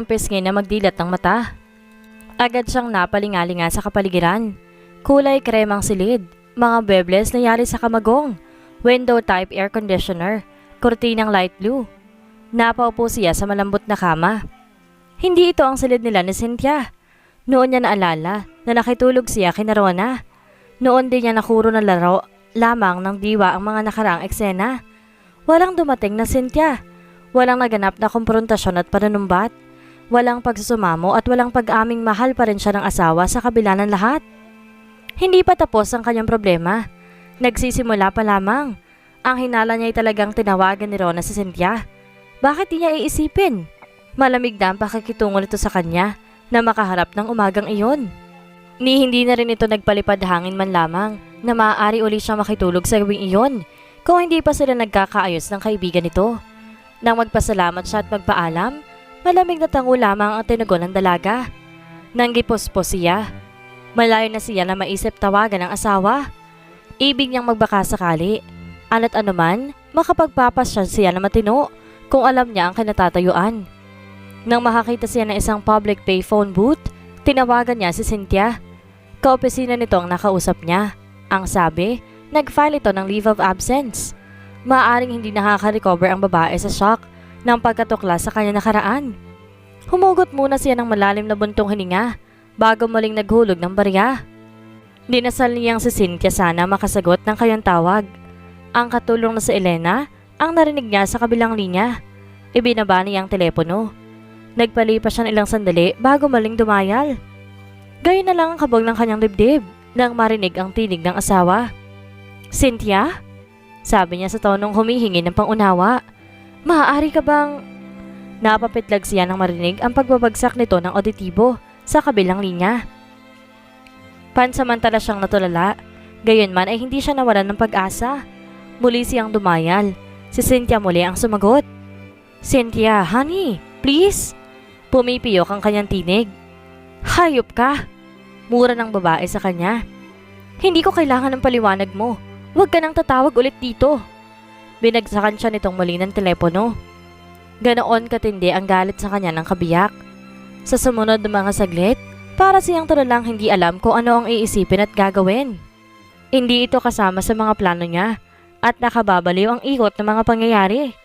Ang pisngi na magdilat ng mata. Agad siyang napalingalinga sa kapaligiran. Kulay kremang silid, mga bebles na yari sa kamagong, window type air conditioner, kurtinang light blue. Napaupo siya sa malambot na kama. Hindi ito ang silid nila ni Cynthia. Noon niya naalala na nakitulog siya kina Rona. Noon din niya nakuro ng laro lamang ng diwa ang mga nakaraang eksena. Walang dumating na Cynthia. Walang naganap na komprontasyon at pananumbat. Walang pagsusumamo at walang pag-aming mahal pa rin siya ng asawa sa kabila ng lahat. Hindi pa tapos ang kanyang problema. Nagsisimula pa lamang. Ang hinala niya ay talagang tinawagan ni Rona si Cynthia. Bakit di niya iisipin? Malamig na ang pakikitungo nito sa kanya na makaharap ng umagang iyon. Ni hindi na rin ito nagpalipad hangin man lamang na maaari uli siyang makitulog sa gawing iyon kung hindi pa sila nagkakaayos ng kaibigan nito. Nang magpasalamat siya at magpaalam, malamig na tango lamang ang tinugon ng dalaga. Nang gipospos siya, malayo na siya na maisip tawagan ng asawa. Ibig niyang magbaka sakali. Ano't anuman, makapagpapasya siya na matino kung alam niya ang kinatatayuan. Nang makakita siya ng isang public pay phone booth, tinawagan niya si Cynthia. Kaopisina nito ang nakausap niya. Ang sabi, nag-file ito ng leave of absence. Maaring hindi nakaka-recover ang babae sa shock ng pagkatukla sa kanya nakaraan. Humugot muna siya ng malalim na buntong hininga bago muling naghulog ng barya. Dinasal niyang si Cynthia sana makasagot ng kanyang tawag. Ang katulong na si Elena ang narinig niya sa kabilang linya. Ibinaba niya ang telepono. Nagpalipas siya ng ilang sandali bago maling dumayal. Gayon na lang ang kabog ng kanyang dibdib nang marinig ang tinig ng asawa. Cynthia? Sabi niya sa tonong humihingi ng pangunawa. Maaari ka bang... Napapitlag siya nang marinig ang pagbabagsak nito ng auditibo sa kabilang linya. Pansamantala siyang natulala, gayon man ay hindi siya nawalan ng pag-asa. Muli siyang dumayal. Si Cynthia muli ang sumagot. Cynthia, honey, please. Pumipiyok ang kanyang tinig. Hayop ka! Mura ng babae sa kanya. Hindi ko kailangan ng paliwanag mo. Huwag ka nang tatawag ulit dito. Binagsakan siya nitong muli ng telepono. Ganoon katindi ang galit sa kanya ng kabiyak. Sa sumunod ng mga saglit, para siyang tulalang hindi alam kung ano ang iisipin at gagawin. Hindi ito kasama sa mga plano niya at nakababaliw ang ikot ng mga pangyayari.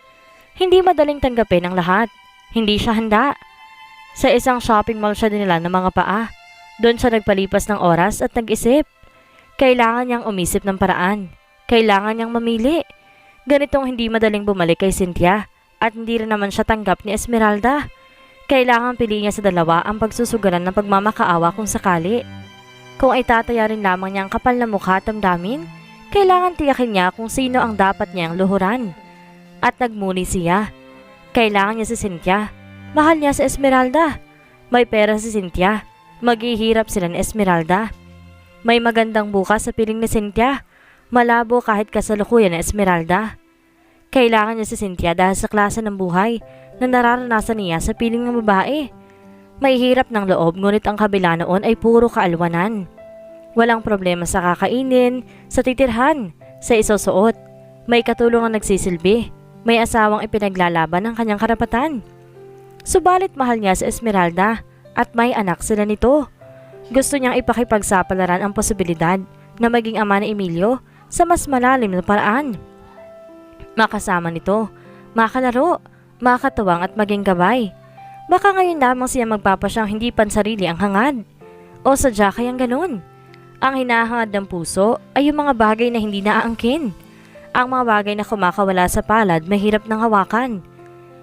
Hindi madaling tanggapin ang lahat. Hindi siya handa. Sa isang shopping mall siya dinala ng mga paa. Doon siya nagpalipas ng oras at nag-isip. Kailangan niyang umisip ng paraan. Kailangan niyang mamili. Ganitong hindi madaling bumalik kay Cynthia at hindi rin naman siya tanggap ni Esmeralda. Kailangan piliin niya sa dalawa ang pagsusugaran ng pagmamakaawa kung sakali. Kung itataya rin lamang niya ang kapal na mukha at damdamin, kailangan tiyakin niya kung sino ang dapat niyang luhuran. At nagmuni siya. Kailangan niya si Cynthia. Mahal niya si Esmeralda. May pera si Cynthia. Maghihirap sila ni Esmeralda. May magandang bukas sa piling ni Cynthia. Malabo kahit kasalukuyan ni Esmeralda. Kailangan niya si Cynthia dahil sa klase ng buhay na nararanasan niya sa piling ng babae. May hirap ng loob ngunit ang kabila noon ay puro kaalwanan. Walang problema sa kakainin, sa titirhan, sa isusuot. May katulong ang nagsisilbi. May asawang ipinaglalaban ng kanyang karapatan. Subalit mahal niya si Esmeralda at may anak sila nito. Gusto niyang ipakipagsapalaran ang posibilidad na maging ama ni Emilio sa mas malalim na paraan. Makasama nito, makalaro, makatuwang at maging gabay. Baka ngayon lamang siya magpapasyang hindi pansarili ang hangad. O sadya kayang ganun. Ang hinahangad ng puso ay yung mga bagay na hindi naaangkin. Ang mga bagay na kumakawala sa palad mahirap ng hawakan.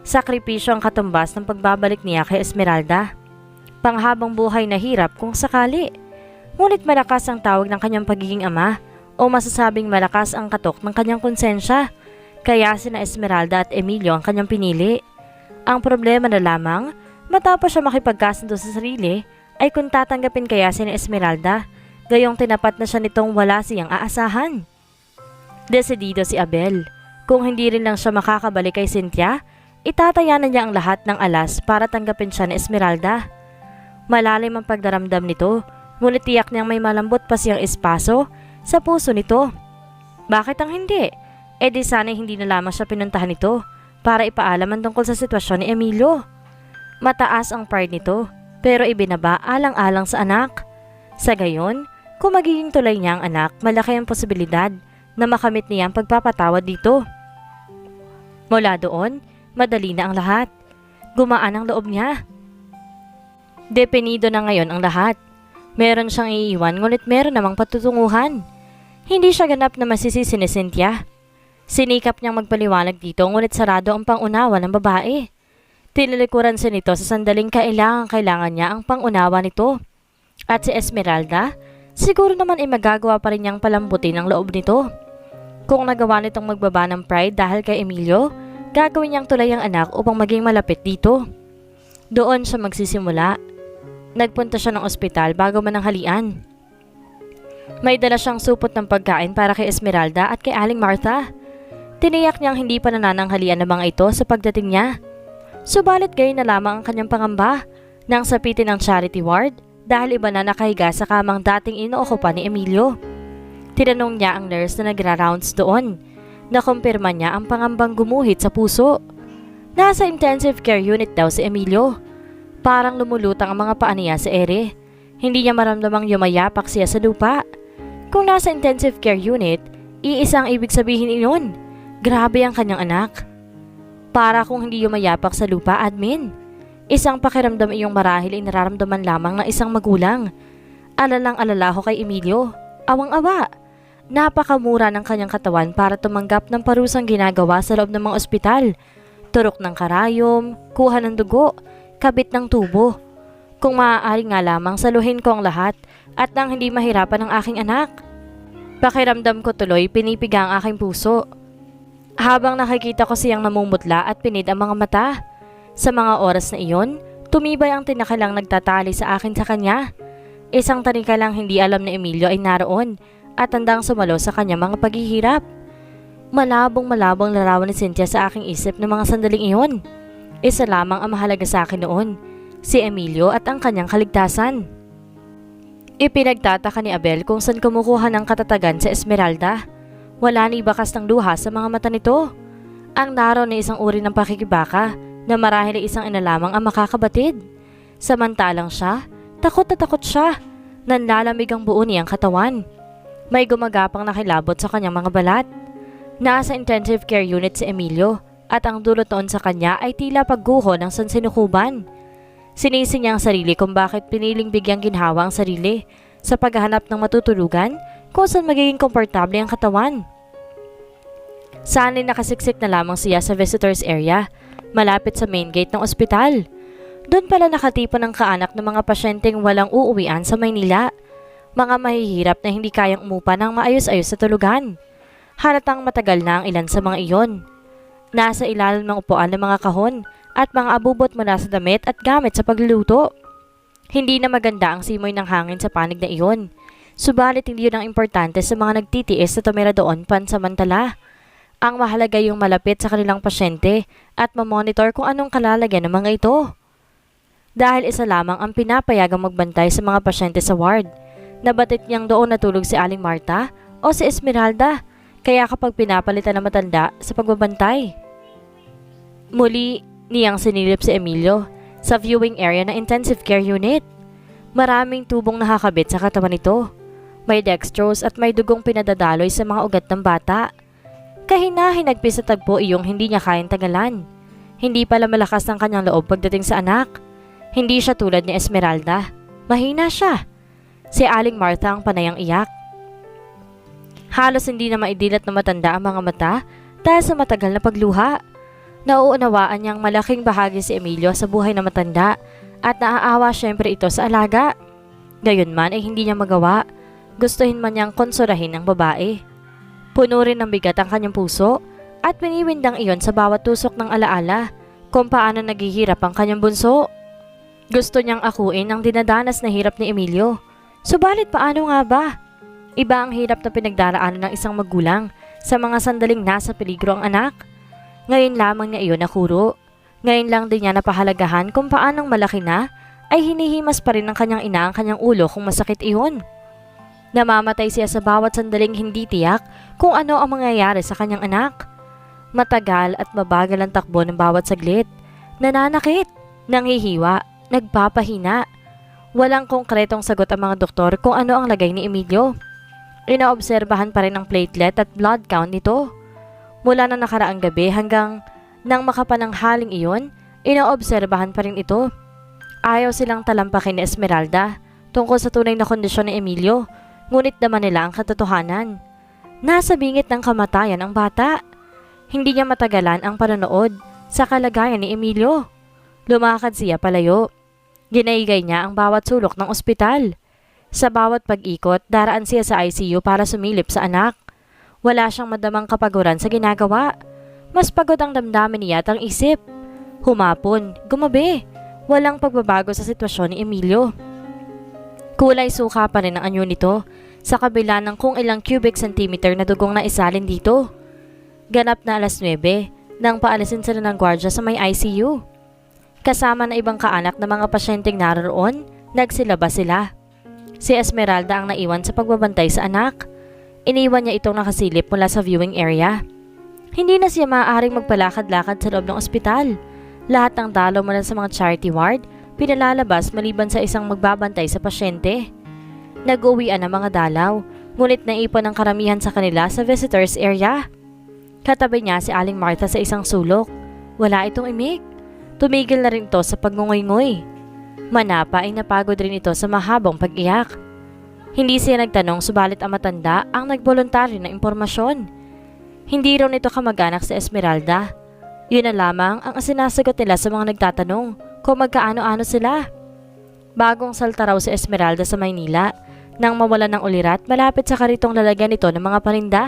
Sakripisyo ang katumbas ng pagbabalik niya kay Esmeralda. Panghabang buhay na hirap kung sakali. Ngunit malakas ang tawag ng kanyang pagiging ama o masasabing malakas ang katok ng kanyang konsensya. Kaya sina Esmeralda at Emilio ang kanyang pinili. Ang problema na lamang, matapos siya makipagkasundo sa sarili, ay kung tatanggapin kaya si Esmeralda, gayong tinapat na siya nitong wala siyang aasahan. Desidido si Abel. Kung hindi rin lang siya makakabalik kay Cynthia, Itataya na niya ang lahat ng alas para tanggapin siya ni Esmeralda. Malalim ang pagdaramdam nito, ngunit tiyak niyang may malambot pa siyang espaso sa puso nito. Bakit ang hindi? E di sana hindi na lamang siya pinuntahan nito para ipaalam ang tungkol sa sitwasyon ni Emilio. Mataas ang pride nito, pero ibinaba alang-alang sa anak. Sa gayon, kung magiging tulay niya ang anak, malaki ang posibilidad na makamit niya ang pagpapatawad dito. Mula doon, madali na ang lahat. Gumaan ang loob niya. Depenido na ngayon ang lahat. Meron siyang iiwan ngunit meron namang patutunguhan. Hindi siya ganap na masisisi ni Cynthia. Sinikap niyang magpaliwanag dito ngunit sarado ang pangunawa ng babae. Tinilikuran siya nito sa sandaling kailangan kailangan niya ang pangunawa nito. At si Esmeralda, siguro naman ay magagawa pa rin niyang palambutin ang loob nito. Kung nagawa nitong magbaba ng pride dahil kay Emilio, gagawin niyang tulay ang anak upang maging malapit dito. Doon siya magsisimula. Nagpunta siya ng ospital bago mananghalian. May dala siyang supot ng pagkain para kay Esmeralda at kay Aling Martha. Tiniyak niyang hindi pa nanananghalian ng mga ito sa pagdating niya. Subalit gayon na lamang ang kanyang pangamba nang sapitin ng charity ward dahil iba na nakahiga sa kamang dating inookupa ni Emilio. Tinanong niya ang nurse na nagra-rounds doon. Nakumpirma niya ang pangambang gumuhit sa puso. Nasa intensive care unit daw si Emilio. Parang lumulutang ang mga paa niya sa ere. Hindi niya maramdamang yumayapak siya sa lupa. Kung nasa intensive care unit, iisang ibig sabihin iyon. Grabe ang kanyang anak. Para kung hindi yumayapak sa lupa, admin. Isang pakiramdam iyong marahil ay nararamdaman lamang ng isang magulang. Alalang alala ko kay Emilio. Awang-awa. Napakamura ng kanyang katawan para tumanggap ng parusang ginagawa sa loob ng mga ospital. Turok ng karayom, kuha ng dugo, kabit ng tubo. Kung maaari nga lamang saluhin ko ang lahat at nang hindi mahirapan ang aking anak. Pakiramdam ko tuloy pinipiga ang aking puso. Habang nakikita ko siyang namumutla at pinid ang mga mata. Sa mga oras na iyon, tumibay ang tinakalang nagtatali sa akin sa kanya. Isang tanika lang hindi alam na Emilio ay naroon at handang sumalo sa kanya mga paghihirap. Malabong malabong larawan ni Cynthia sa aking isip ng mga sandaling iyon. Isa lamang ang mahalaga sa akin noon, si Emilio at ang kanyang kaligtasan. Ipinagtataka ni Abel kung saan kumukuha ng katatagan sa Esmeralda. Wala ni bakas ng luha sa mga mata nito. Ang naro ni isang uri ng pakikibaka na marahil ay isang ina lamang ang makakabatid. Samantalang siya, takot na takot siya. Nanlalamig ang buo niyang katawan. May gumagapang nakilabot sa kanyang mga balat. Nasa intensive care unit si Emilio at ang dulot noon sa kanya ay tila pagguho ng sansinukuban. Sinisi niya ang sarili kung bakit piniling bigyang ginhawa ang sarili sa paghahanap ng matutulugan kung saan magiging komportable ang katawan. Sana'y nakasiksik na lamang siya sa visitors area, malapit sa main gate ng ospital. Doon pala nakatipon ang kaanak ng mga pasyenteng walang uuwian sa Maynila. Mga mahihirap na hindi kayang umupa ng maayos-ayos sa tulugan. Halatang matagal na ang ilan sa mga iyon. Nasa ilalim ng upuan ng mga kahon at mga abubot mula sa damit at gamit sa pagluluto. Hindi na maganda ang simoy ng hangin sa panig na iyon. Subalit hindi yun ang importante sa mga nagtitiis na tumira doon pansamantala. Ang mahalaga yung malapit sa kanilang pasyente at mamonitor kung anong kalalagyan ng mga ito. Dahil isa lamang ang pinapayagang magbantay sa mga pasyente sa ward. Nabatit niyang doon natulog si Aling Marta o si Esmeralda kaya kapag pinapalitan na matanda sa pagbabantay. Muli, niyang sinilip si Emilio sa viewing area ng intensive care unit. Maraming tubong nakakabit sa katawan nito. May dextrose at may dugong pinadadaloy sa mga ugat ng bata. Kahinahin nagpis sa tagpo iyong hindi niya kayang tagalan. Hindi pala malakas ang kanyang loob pagdating sa anak. Hindi siya tulad ni Esmeralda. Mahina siya. Si Aling Martha ang panayang iyak. Halos hindi na maidilat na matanda ang mga mata dahil sa matagal na pagluha. Nauunawaan niyang malaking bahagi si Emilio sa buhay na matanda at naaawa syempre ito sa alaga. Gayunman ay hindi niya magawa. Gustuhin man niyang konsolahin ang babae. Puno rin ng bigat ang kanyang puso at piniwindang iyon sa bawat tusok ng alaala kung paano naghihirap ang kanyang bunso. Gusto niyang akuin ang dinadanas na hirap ni Emilio. Subalit paano nga ba? Iba ang hirap na pinagdaraanan ng isang magulang sa mga sandaling nasa peligro ang anak. Ngayon lamang niya iyon nakuro. Ngayon lang din niya napahalagahan kung paanong malaki na ay hinihimas pa rin ng kanyang ina ang kanyang ulo kung masakit iyon. Namamatay siya sa bawat sandaling hindi tiyak kung ano ang mangyayari sa kanyang anak. Matagal at mabagal ang takbo ng bawat saglit. Nananakit. Nanghihiwa, nagpapahina. Walang konkretong sagot ang mga doktor kung ano ang lagay ni Emilio. Inaobserbahan pa rin ang platelet at blood count nito. Mula na nakaraang gabi hanggang nang makapananghaling iyon, inaobserbahan pa rin ito. Ayaw silang talampakin ni Esmeralda tungkol sa tunay na kondisyon ni Emilio, ngunit naman nila ang katotohanan. Nasa bingit ng kamatayan ang bata. Hindi niya matagalan ang panonood sa kalagayan ni Emilio. Lumakad siya palayo. Ginaygay niya ang bawat sulok ng ospital. Sa bawat pag-ikot, daraan siya sa ICU para sumilip sa anak. Wala siyang madamang kapaguran sa ginagawa. Mas pagod ang damdamin niya at ang isip. Humapon, gumabi. Walang pagbabago sa sitwasyon ni Emilio. Kulay suka pa rin ang anyo nito sa kabila ng kung ilang cubic centimeter na dugong na isalin dito. Ganap na alas 9 nang paalisin sila ng gwardya sa may ICU. Kasama na ibang kaanak na mga pasyenteng naroon, nagsilabas sila. Si Esmeralda ang naiwan sa pagbabantay sa anak. Iniwan niya itong nakasilip mula sa viewing area. Hindi na siya maaaring magpalakad-lakad sa loob ng ospital. Lahat ng dalaw mula sa mga charity ward, pinalalabas maliban sa isang magbabantay sa pasyente. Nag-uwian ang mga dalaw, ngunit naipon ang karamihan sa kanila sa visitors area. Katabi niya si Aling Martha sa isang sulok. Wala itong imig. Tumigil na rin ito sa pagngungoy-ngoy. Manapa ay napagod rin ito sa mahabang pag-iyak. Hindi siya nagtanong subalit ang matanda ang nagboluntaryo ng impormasyon. Hindi raw nito kamag-anak sa Esmeralda. Yun na lamang ang sinasagot nila sa mga nagtatanong kung magkaano-ano sila. Bagong salta raw si Esmeralda sa Maynila nang mawala ng ulirat malapit sa karitong lalagyan nito ng mga parinda.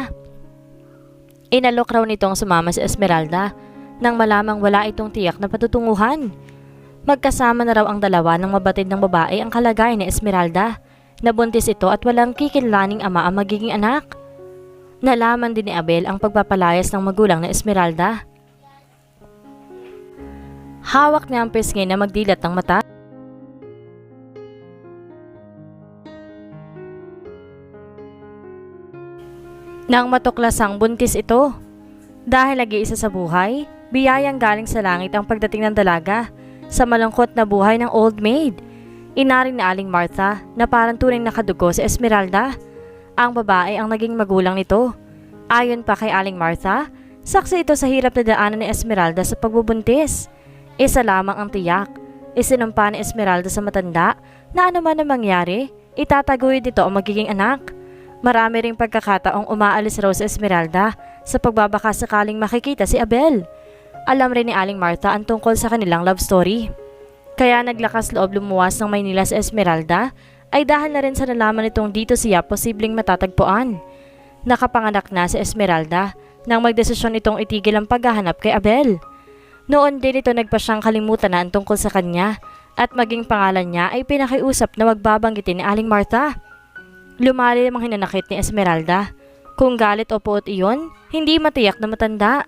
Inalok raw nitong sumama si Esmeralda nang malamang wala itong tiyak na patutunguhan. Magkasama na raw ang dalawa ng mabatid ng babae ang kalagayan ni Esmeralda. Nabuntis ito at walang kikinlaning ama ang magiging anak. Nalaman din ni Abel ang pagpapalayas ng magulang na Esmeralda. Hawak niya ang pisngi na magdilat ng mata. Nang matuklasang buntis ito. Dahil lagi isa sa buhay, biyayang galing sa langit ang pagdating ng dalaga sa malungkot na buhay ng old maid. Inaring ni Aling Martha na parang tunay nakadugo sa Esmeralda. Ang babae ang naging magulang nito. Ayon pa kay Aling Martha, saksi ito sa hirap na daanan ni Esmeralda sa pagbubuntis. Isa lamang ang tiyak. Isinumpa ni Esmeralda sa matanda na ano man ang mangyari, itataguyod nito ang magiging anak. Marami ring pagkakataong umaalis raw si Esmeralda sa pagbabaka sakaling makikita si Abel. Alam rin ni Aling Martha ang tungkol sa kanilang love story. Kaya naglakas loob lumuwas ng Maynila sa Esmeralda ay dahil na rin sa nalaman nitong dito siya posibleng matatagpuan. Nakapanganak na si Esmeralda nang magdesisyon itong itigil ang paghahanap kay Abel. Noon din ito nagpa siyang kalimutan na ang tungkol sa kanya at maging pangalan niya ay pinakiusap na magbabanggitin ni Aling Martha. Lumalim ang hinanakit ni Esmeralda. Kung galit o puot iyon, hindi matiyak na matanda.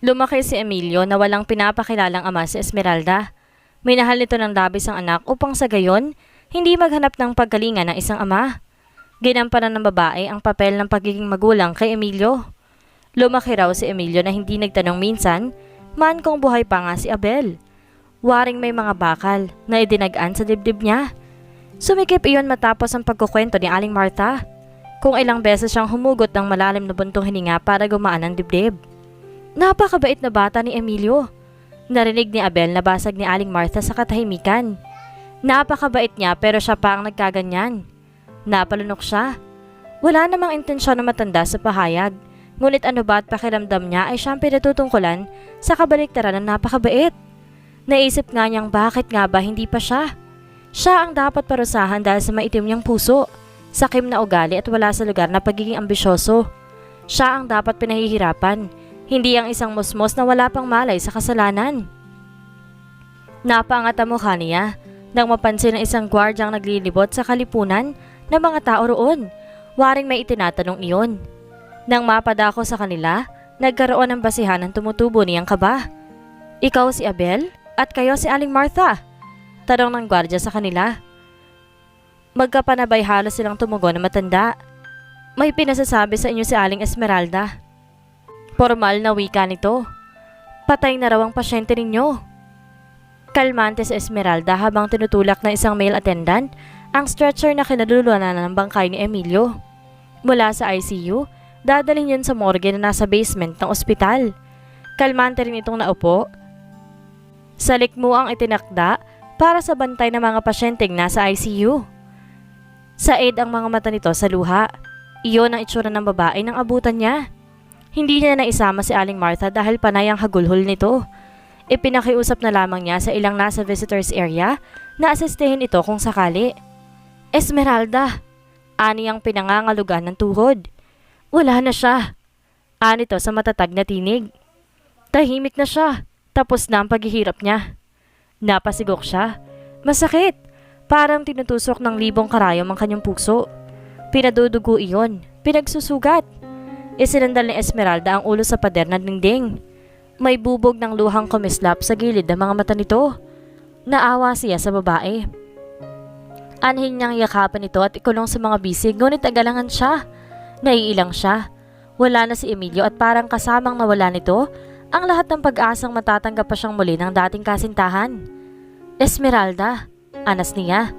Lumaki si Emilio na walang pinapakilalang ama si Esmeralda. Minahal nito ng labis ang anak upang sa gayon, hindi maghanap ng paggalingan ng isang ama. Ginampanan ng babae ang papel ng pagiging magulang kay Emilio. Lumaki raw si Emilio na hindi nagtanong minsan, man kung buhay pa nga si Abel. Waring may mga bakal na idinagaan sa dibdib niya. Sumikip iyon matapos ang pagkukwento ni Aling Martha. Kung ilang beses siyang humugot ng malalim na buntong hininga para gumaan ang dibdib. Napakabait na bata ni Emilio. Narinig ni Abel na basag ni Aling Martha sa katahimikan. Napakabait niya pero siya pa ang nagkaganyan. Napalunok siya. Wala namang intensyon na matanda sa pahayag. Ngunit ano ba at pakiramdam niya ay siyang pinatutungkulan sa kabaliktaran ng napakabait. Naisip nga niyang bakit nga ba hindi pa siya. Siya ang dapat parusahan dahil sa maitim niyang puso, sakim na ugali at wala sa lugar na pagiging ambisyoso. Siya ang dapat pinahihirapan, hindi ang isang musmos na wala pang malay sa kasalanan. Napaangat ang mukha niya nang mapansin ng isang gwardyang naglilibot sa kalipunan ng mga tao roon. Waring may itinatanong iyon. Nang mapadako sa kanila, nagkaroon ng basihan ng tumutubo niyang kaba. Ikaw si Abel at kayo si Aling Martha. Tanong ng gwardya sa kanila. Magkapanabay halos silang tumugon na matanda. May pinasasabi sa inyo si Aling Esmeralda. Formal na wika nito. Patay na raw ang pasyente ninyo. Kalmante sa Esmeralda habang tinutulak ng isang male attendant ang stretcher na kinalulunan ng bangkay ni Emilio. Mula sa ICU, dadalhin yun sa morgue na nasa basement ng ospital. Kalmante rin itong naupo. Sa likmo ang itinakda para sa bantay ng mga pasyenteng nasa ICU. Sa aid ang mga mata nito sa luha. Iyon ang itsura ng babae nang abutan niya. Hindi niya naisama si Aling Martha dahil panay ang hagulhol nito. Ipinakiusap na lamang niya sa ilang nasa visitors area na asistehin ito kung sakali. Esmeralda, ani ang pinangangalugan ng tuhod. Wala na siya. Ani to sa matatag na tinig. Tahimik na siya. Tapos na ang paghihirap niya. Napasigok siya. Masakit. Parang tinutusok ng libong karayom ang kanyang puso. Pinadudugo iyon. Pinagsusugat. Isinandal ni Esmeralda ang ulo sa pader na dingding. May bubog ng luhang kumislap sa gilid ng mga mata nito. Naawa siya sa babae. Anhin niyang yakapan ito at ikulong sa mga bisig ngunit agalangan siya. Naiilang siya. Wala na si Emilio at parang kasamang nawala nito ang lahat ng pag-asang matatanggap pa siyang muli ng dating kasintahan. Esmeralda, anas niya.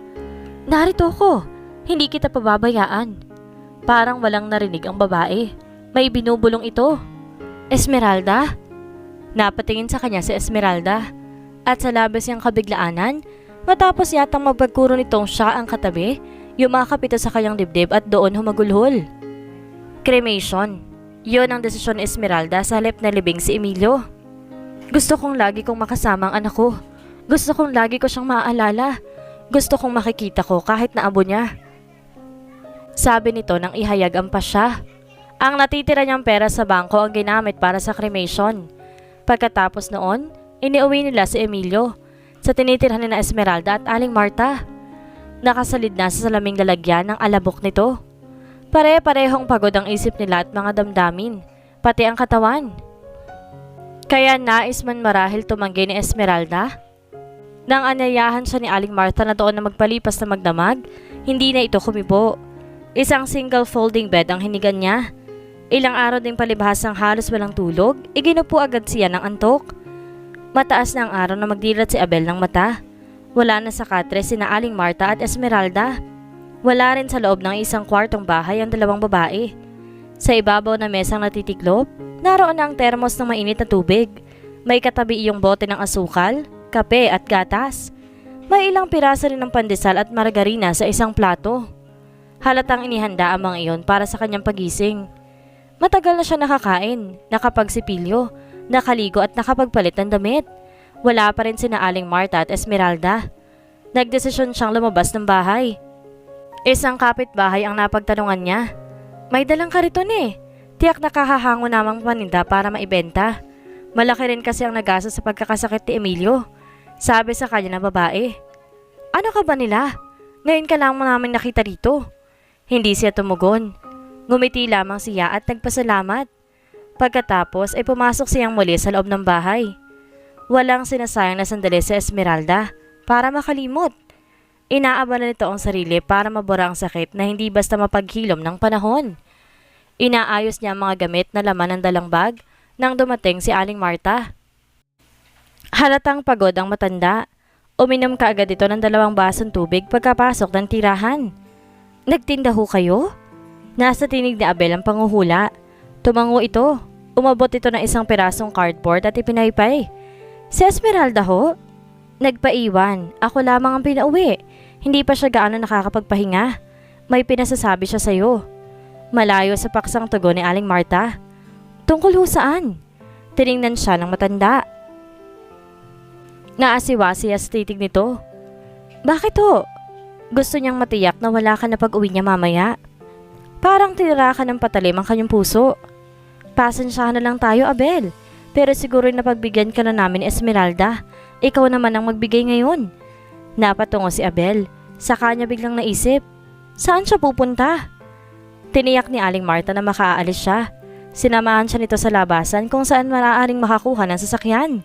Narito ko, hindi kita pababayaan. Parang walang narinig ang babae. May binubulong ito. Esmeralda? Napatingin sa kanya si Esmeralda at sa labas niyang kabiglaanan, matapos yatang mapagkuro nitong siya ang katabi, yumakap ito sa kanyang dibdib at doon humagulhol. Cremation. Yon ang desisyon ni Esmeralda sa halip na libing si Emilio. Gusto kong lagi kong makasama ang anak ko. Gusto kong lagi ko siyang maaalala. Gusto kong makikita ko kahit naabo niya. Sabi nito nang ihayag ang pasya. Ang natitira niyang pera sa bangko ang ginamit para sa cremation. Pagkatapos noon, iniuwi nila si Emilio sa tinitirhan ni na Esmeralda at Aling Marta. Nakasalid na sa salaming lalagyan ng alabok nito. Pare-parehong pagod ang isip nila at mga damdamin, pati ang katawan. Kaya nais man marahil tumanggi ni Esmeralda. Nang anyayahan siya ni Aling Martha na doon na magpalipas na magdamag, hindi na ito kumibo. Isang single folding bed ang hinigan niya. Ilang araw ding palibhasang halos walang tulog, iginupo agad siya ng antok. Mataas na ang araw na magdilat si Abel ng mata. Wala na sa katre sina Aling Marta at Esmeralda. Wala rin sa loob ng isang kwartong bahay ang dalawang babae. Sa ibabaw na mesang natitiklop, naroon na ang termos ng mainit na tubig. May katabi iyong bote ng asukal, kape at gatas. May ilang piraso rin ng pandesal at margarina sa isang plato. Halatang inihanda ang mga iyon para sa kanyang pagising. Matagal na siya nakakain, nakapagsipilyo, nakaligo at nakapagpalit ng damit. Wala pa rin sina Aling Marta at Esmeralda. Nagdesisyon siyang lumabas ng bahay. Isang kapitbahay ang napagtanungan niya. May dalang kariton eh. Tiyak nakahahango namang paninda para maibenta. Malaki rin kasi ang nagasa sa pagkakasakit ni Emilio. Sabi sa kanya ng babae. Ano ka ba nila? Ngayon ka lang namin nakita dito. Hindi siya tumugon. Ngumiti lamang siya at nagpasalamat. Pagkatapos ay pumasok siyang muli sa loob ng bahay. Walang sinasayang na sandali sa Esmeralda para makalimot. Inaabala nito ang sarili para mabura ang sakit na hindi basta mapaghilom ng panahon. Inaayos niya ang mga gamit na laman ng dalang bag nang dumating si Aling Marta. Halatang pagod ang matanda. Uminom ka agad ito ng dalawang basong tubig pagkapasok ng tirahan. Nagtinda ho kayo? Nasa tinig ni Abel ang panguhula. Tumango ito. Umabot ito ng isang pirasong cardboard at ipinaypay. Si Esmeralda ho? Nagpaiwan. Ako lamang ang pinauwi. Hindi pa siya gaano nakakapagpahinga. May pinasasabi siya sa'yo. Malayo sa paksang tugon ni Aling Marta. Tungkol ho saan? Tiningnan siya ng matanda. Naasiwa siya sa titig nito. Bakit ho? Gusto niyang matiyak na wala ka na pag-uwi niya mamaya. Parang tinira ka ng patalim ang kanyang puso. Pasensyahan na lang tayo, Abel. Pero siguro na pagbigyan ka na namin Esmeralda. Ikaw naman ang magbigay ngayon. Napatungo si Abel. Sa kanya biglang naisip. Saan siya pupunta? Tiniyak ni Aling Marta na makaalis siya. Sinamahan siya nito sa labasan kung saan maaaring makakuha ng sasakyan.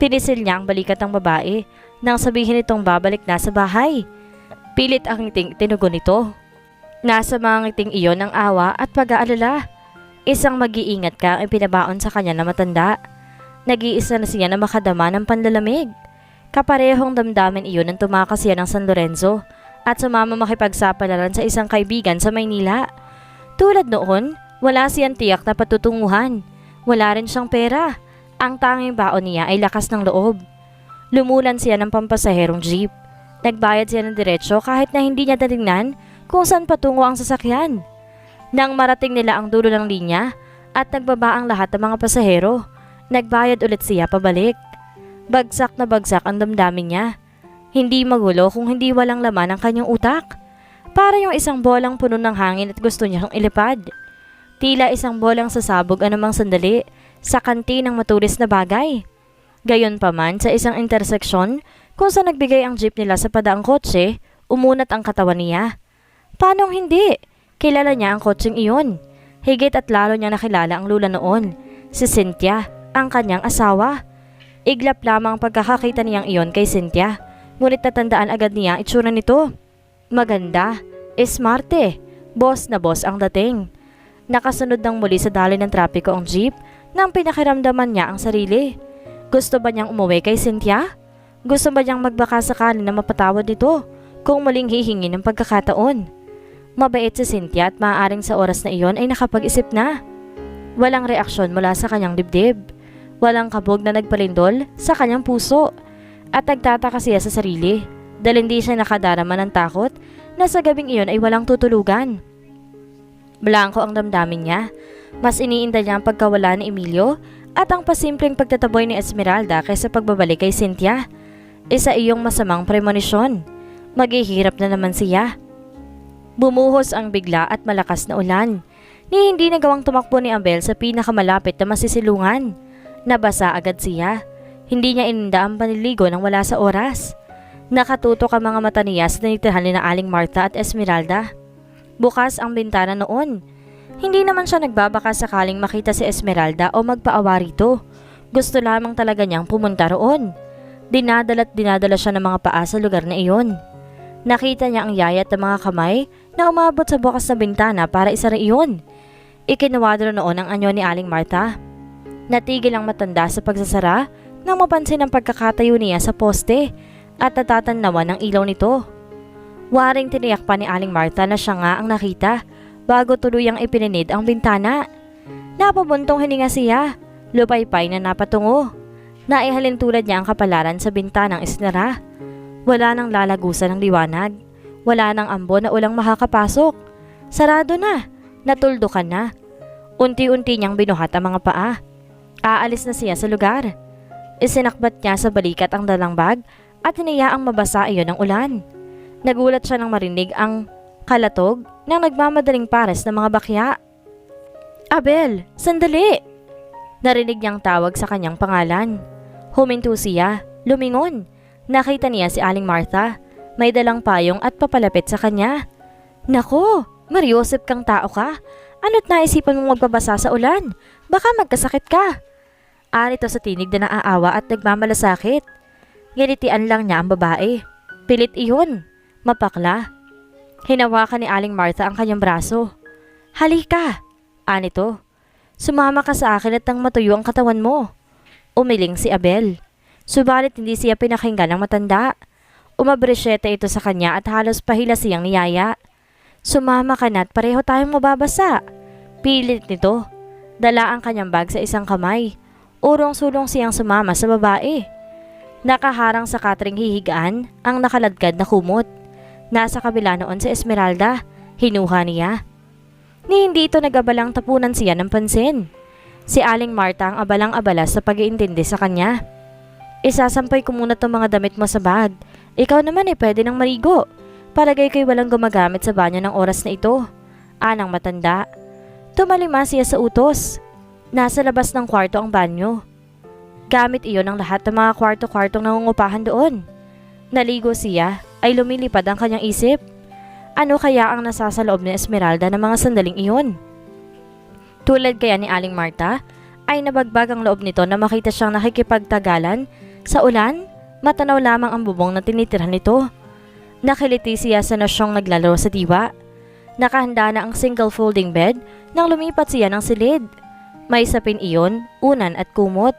Pinisil niya ang balikat ng babae nang sabihin itong babalik na sa bahay. Pilit ang ngiting tinugon nito. Nasa mga ngiting iyon ang awa at pag-aalala. Isang mag-iingat ka ang pinabaon sa kanya na matanda. Nag-iisa na siya na makadama ng panlalamig. Kaparehong damdamin iyon nang tumakas siya ng San Lorenzo at sumama makipagsapalaran sa isang kaibigan sa Maynila. Tulad noon, wala siyang tiyak na patutunguhan. Wala rin siyang pera. Ang tanging baon niya ay lakas ng loob. Lumulan siya ng pampasaherong jeep. Nagbayad siya ng diretsyo kahit na hindi niya natingnan kung saan patungo ang sasakyan. Nang marating nila ang dulo ng linya at nagbaba ang lahat ng mga pasahero, nagbayad ulit siya pabalik. Bagsak na bagsak ang damdamin niya. Hindi magulo kung hindi walang laman ang kanyang utak. Para yung isang bolang puno ng hangin at gusto niyang ilipad. Tila isang bolang sasabog anumang sandali sa kanti ng matulis na bagay. Gayon pa man sa isang interseksyon kung saan nagbigay ang jeep nila sa padaang kotse, umunat ang katawan niya. Paanong hindi? Kilala niya ang kotseng iyon. Higit at lalo niya nakilala ang lula noon, si Cynthia, ang kanyang asawa. Iglap lamang ang pagkakakita niyang iyon kay Cynthia, ngunit natandaan agad niya ang itsura nito. Maganda, smarte, boss na boss ang dating. Nakasunod ng muli sa daloy ng trapiko ang jeep nang pinakiramdaman niya ang sarili. Gusto ba niyang umuwi kay Cynthia? Gusto ba niyang magbaka sakali na mapatawad nito kung muling hihingi ng pagkakataon? Mabait si Cynthia at maaaring sa oras na iyon ay nakapag-isip na. Walang reaksyon mula sa kanyang dibdib. Walang kabog na nagpalindol sa kanyang puso. At nagtataka siya sa sarili dahil hindi siya nakadarama ng takot na sa gabing iyon ay walang tutulugan. Blanco ang damdamin niya. Mas iniinda niya ang pagkawala ni Emilio at ang pasimpleng pagtataboy ni Esmeralda kaysa pagbabalik kay Cynthia. Isa iyong masamang premonisyon. Maghihirap na naman siya. Bumuhos ang bigla at malakas na ulan. Ni hindi nagawang tumakbo ni Abel sa pinakamalapit na masisilungan. Nabasa agad siya. Hindi niya ininda ang paniligo nang wala sa oras. Nakatutok ang mga mata niya sa tinitirahan ni na Aling Martha at Esmeralda. Bukas ang bintana noon. Hindi naman siya nagbabaka sakaling makita si Esmeralda o magpaawa rito. Gusto lamang talaga niyang pumunta roon. Dinadala't dinadala siya ng mga paa sa lugar na iyon. Nakita niya ang yayat ng mga kamay na umabot sa bukas na bintana para isara iyon. Ikinuwadro noon ang anyo ni Aling Martha. Natigil ang matanda sa pagsasara nang mapansin ang pagkakatayo niya sa poste at natatanawan ng ilaw nito. Waring tiniyak pa ni Aling Martha na siya nga ang nakita bago tuluyang ipininid ang bintana. Napabuntong hininga siya, lupaypay na napatungo. Naihalin tulad niya ang kapalaran sa bintanang isnara. Wala nang lalagusan ng liwanag. Wala nang ambo na ulang makakapasok. Sarado na. Natuldukan na. Unti-unti niyang binuhat ang mga paa. Aalis na siya sa lugar. Isinakbat niya sa balikat ang dalang bag at hinayaang mabasa iyon ng ulan. Nagulat siya nang marinig ang kalatog ng nagmamadaling pares ng mga bakya. Abel, sandali! Narinig niyang tawag sa kanyang pangalan. Huminto siya, lumingon. Nakita niya si Aling Martha. May dalang payong at papalapit sa kanya. Nako, Mariosep kang tao ka. Ano't naisipan mong magbabasa sa ulan? Baka magkasakit ka. Anito sa tinig na naaawa at nagmamalasakit. Ginitian lang niya ang babae. Pilit iyon. Mapakla. Hinawakan ni Aling Martha ang kanyang braso. Halika! Anito. Sumama ka sa akin at nang matuyo ang katawan mo. Umiling si Abel. Subalit hindi siya pinakinggan ng matanda. Umabresyeta ito sa kanya at halos pahila siyang niyaya. Sumama ka na at pareho tayong mababasa. Pilit nito. Dala ang kanyang bag sa isang kamay. Urong-sulong siyang sumama sa babae. Nakaharang sa katring hihigaan ang nakaladkad na kumot. Nasa kabila noon si Esmeralda. Hinuha niya. Ni hindi ito nagabalang tapunan siya ng pansin. Si Aling Marta ang abalang-abala sa pag-iintindi sa kanya. Isasampay ko muna itong mga damit mo sa bag. Ikaw naman eh pwede nang marigo. Palagay ko'y walang gumagamit sa banyo ng oras na ito. Anang matanda. Tumalima siya sa utos. Nasa labas ng kwarto ang banyo. Gamit iyon ng lahat ng mga kwarto-kwartong nangungupahan doon. Naligo siya ay lumilipad ang kanyang isip. Ano kaya ang nasa sa loob ni Esmeralda ng mga sandaling iyon? Tulad kaya ni Aling Marta, ay nabagbag ang loob nito na makita siyang nakikipagtagalan sa ulan, matanaw lamang ang bubong na tinitirhan nito. Nakiliti siya sa nasyong naglalaro sa diwa. Nakahanda na ang single folding bed nang lumipat siya ng silid. May sapin iyon, unan at kumot.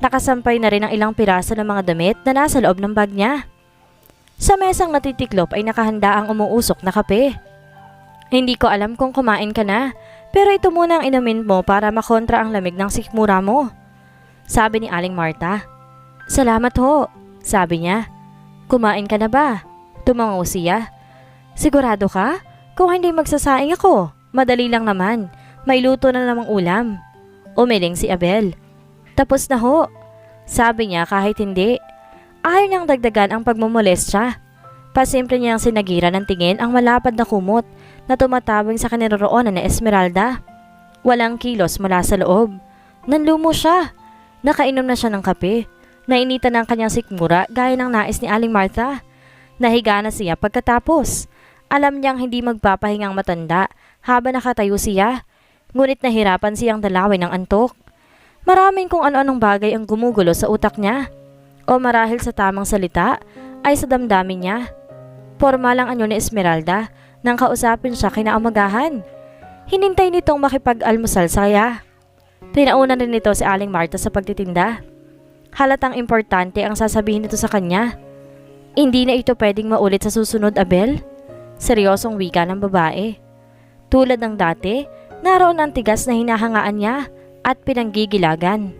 Nakasampay na rin ang ilang piraso ng mga damit na nasa loob ng bag niya. Sa mesang natitiklop ay nakahanda ang umuusok na kape. Hindi ko alam kung kumain ka na, pero ito muna ang inumin mo para makontra ang lamig ng sikmura mo. Sabi ni Aling Marta. Salamat ho, sabi niya. Kumain ka na ba? Tumango siya. Sigurado ka? Kung hindi magsasaing ako, madali lang naman. May luto na namang ulam. Umiling si Abel. Tapos na ho. Sabi niya kahit hindi. Ayaw niyang dagdagan ang pagmumolestya. Pasimple niyang sinagira ng tingin ang malapad na kumot na tumatawing sa kinaroroonan ni Esmeralda. Walang kilos mula sa loob. Nanlumo siya. Nakainom na siya ng kape. Nainitan ang kanyang sikmura gaya ng nais ni Aling Martha. Nahiga na siya pagkatapos. Alam niyang hindi magpapahingang matanda habang nakatayo siya. Ngunit nahirapan siyang dalawin ng antok. Maraming kung ano-anong bagay ang gumugulo sa utak niya. O marahil sa tamang salita ay sa damdamin niya. Formal ang anyo ni Esmeralda nang kausapin siya kinaumagahan. Hinintay nitong makipag-almusal sa kaya. Pinaunan rin nito si Aling Marta sa pagtitinda. Halatang importante ang sasabihin nito sa kanya. Hindi na ito pwedeng maulit sa susunod, Abel. Seryosong wika ng babae. Tulad ng dati, naroon ang tigas na hinahangaan niya at pinanggigilagan.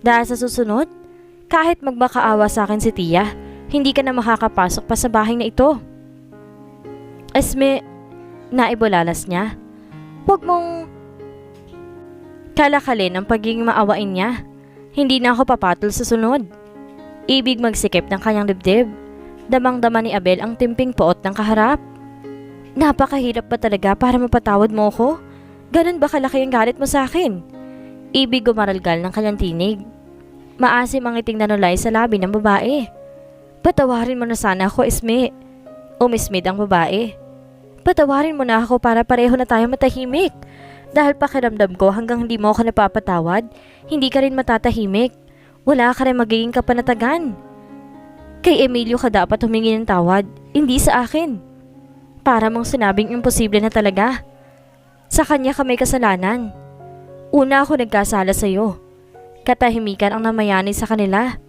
Dahil sa susunod, kahit magmakaawa sa akin si Tia, hindi ka na makakapasok pa sa bahay na ito. Esme, naibulalas niya. Huwag mong kalakalin ang pagiging maawain niya. Hindi na ako papatol sa sunod. Ibig magsikip ng kanyang dibdib. Damang-dama ni Abel ang timping poot ng kaharap. Napakahirap ba talaga para mapatawad mo ko? Ganun ba kalaki ang galit mo sa akin? Ibig gumaralgal ng kanyang tinig. Maasim ang iting nanulay sa labi ng babae. Patawarin mo na sana ako, Isme. Umismid ang babae. Patawarin mo na ako para pareho na tayo matahimik. Dahil pakiramdam ko hanggang hindi mo ako napapatawad, hindi ka rin matatahimik. Wala ka rin magiging kapanatagan. Kay Emilio ka dapat humingi ng tawad, hindi sa akin. Para mong sinabing imposible na talaga. Sa kanya ka may kasalanan. Una ako nagkasala sa iyo. Katahimikan ang namayani sa kanila.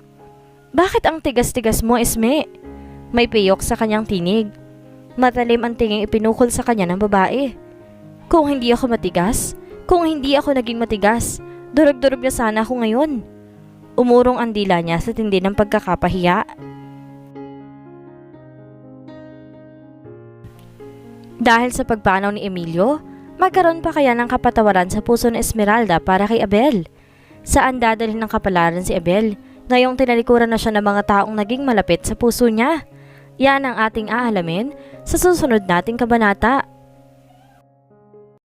Bakit ang tigas-tigas mo, Esme? May piyok sa kanyang tinig. Matalim ang tinging ipinukol sa kanya ng babae. Kung hindi ako matigas, kung hindi ako naging matigas, durog-durog na sana ako ngayon. Umurong ang dila niya sa tindi ng pagkakapahiya. Dahil sa pagpanaw ni Emilio, magkaroon pa kaya ng kapatawaran sa puso ni Esmeralda para kay Abel. Saan dadalhin ng kapalaran si Abel ngayong tinalikuran na siya ng mga taong naging malapit sa puso niya? Yan ang ating aalamin sa susunod nating kabanata.